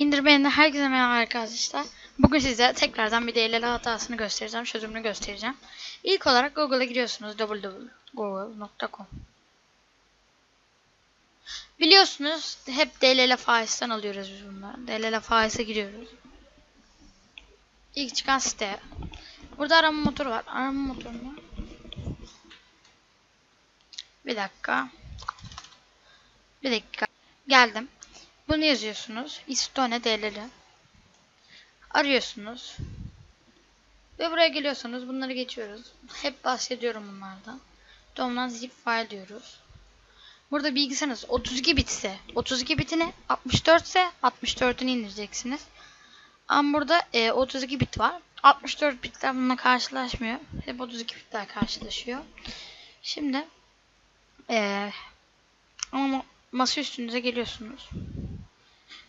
İndirmeyenler herkese merhaba arkadaşlar. Bugün size tekrardan bir DLL hatasını göstereceğim, çözümünü göstereceğim. İlk olarak Google'a giriyorsunuz www.google.com Biliyorsunuz hep DLL faizden alıyoruz biz bunları. DLL faize giriyoruz. İlk çıkan site. Burada arama motoru var. Arama motorunu. Bir dakika. Bir dakika. Geldim. Bunu yazıyorsunuz. Istone DLL. Arıyorsunuz. Ve buraya geliyorsunuz. Bunları geçiyoruz. Hep bahsediyorum bunlardan. Dom'dan zip file diyoruz. Burada bilgisayarınız 32 bitse 32 bitini 64 ise 64'ünü indireceksiniz. Ama burada e, 32 bit var. 64 bitler bununla karşılaşmıyor. Hep 32 bitler karşılaşıyor. Şimdi e, ama ma- masa üstünüze geliyorsunuz.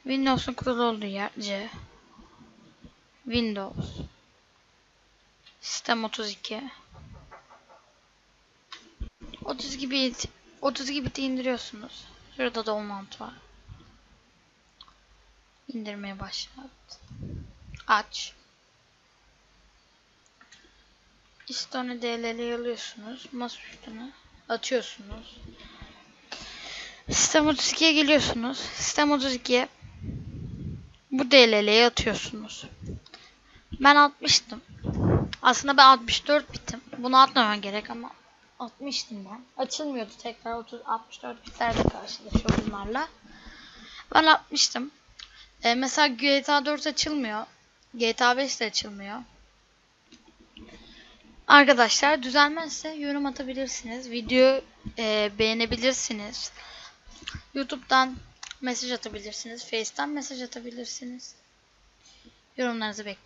Windows'un kurulu olduğu yer C. Windows. Sistem 32. 32 bit 32 biti indiriyorsunuz. Şurada da var. İndirmeye başlat. Aç. İstone DLL'yi alıyorsunuz. Masa atıyorsunuz. Sistem 32'ye geliyorsunuz. Sistem 32'ye bu DLL'ye atıyorsunuz. Ben atmıştım. Aslında ben 64 bitim. Bunu atmamam gerek ama atmıştım ben. Açılmıyordu tekrar 30 64 bitlerde karşılaşıyor bunlarla. Ben atmıştım. Ee, mesela GTA 4 açılmıyor. GTA 5 de açılmıyor. Arkadaşlar düzelmezse yorum atabilirsiniz. Video e, beğenebilirsiniz. YouTube'dan mesaj atabilirsiniz. Face'ten mesaj atabilirsiniz. Yorumlarınızı bekliyorum.